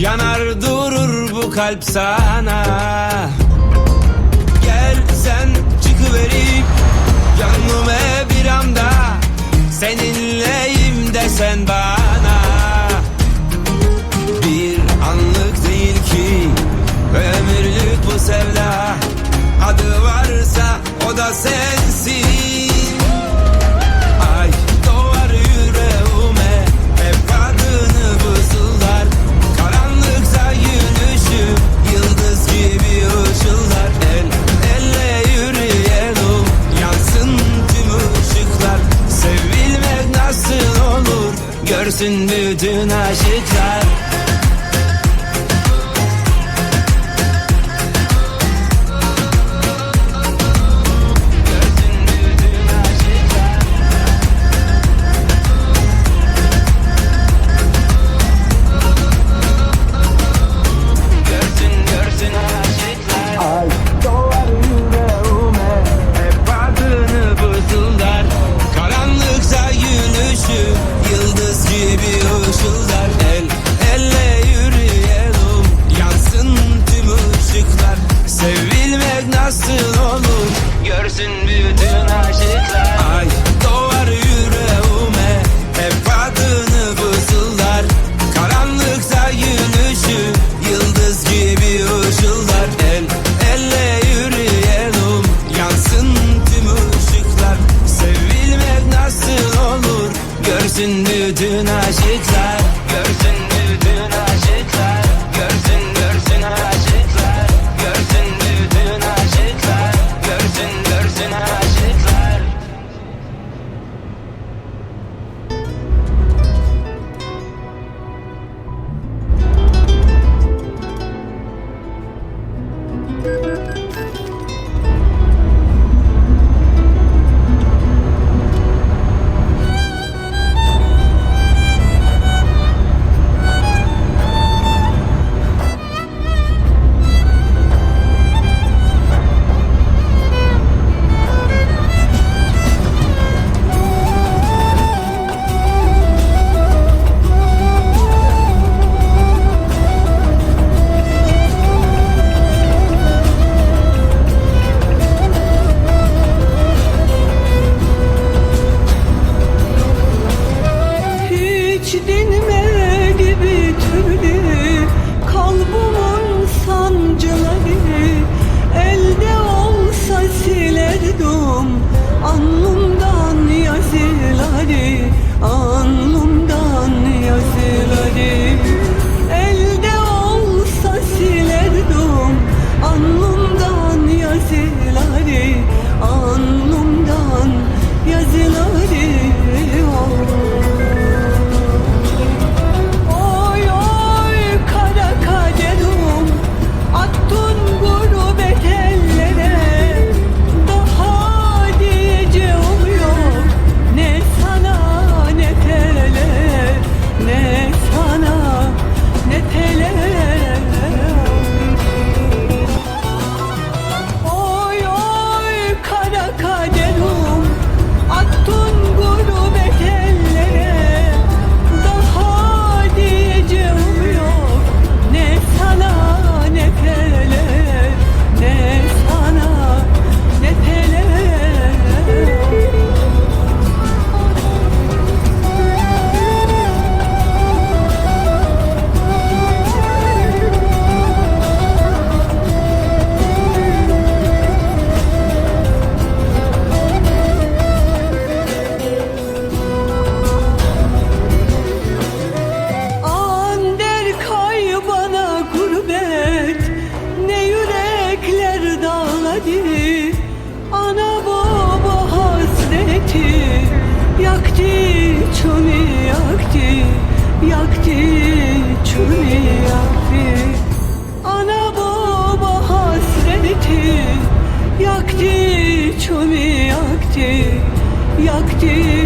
Yanar durur bu kalp sana. Gel sen çıkıverip Gönlüme bir anda Seninleyim desen bana. Bir anlık değil ki Ömürlük bu sevda. Adı varsa o da sen Bitsin bütün aşıklar. Büyüdün aşıklar Görsün hasreti Ana baba hasreti Yaktı çömi yaktı Yaktı çömi yaktı. Ana baba hasreti Yaktı çömi yaktı Yaktı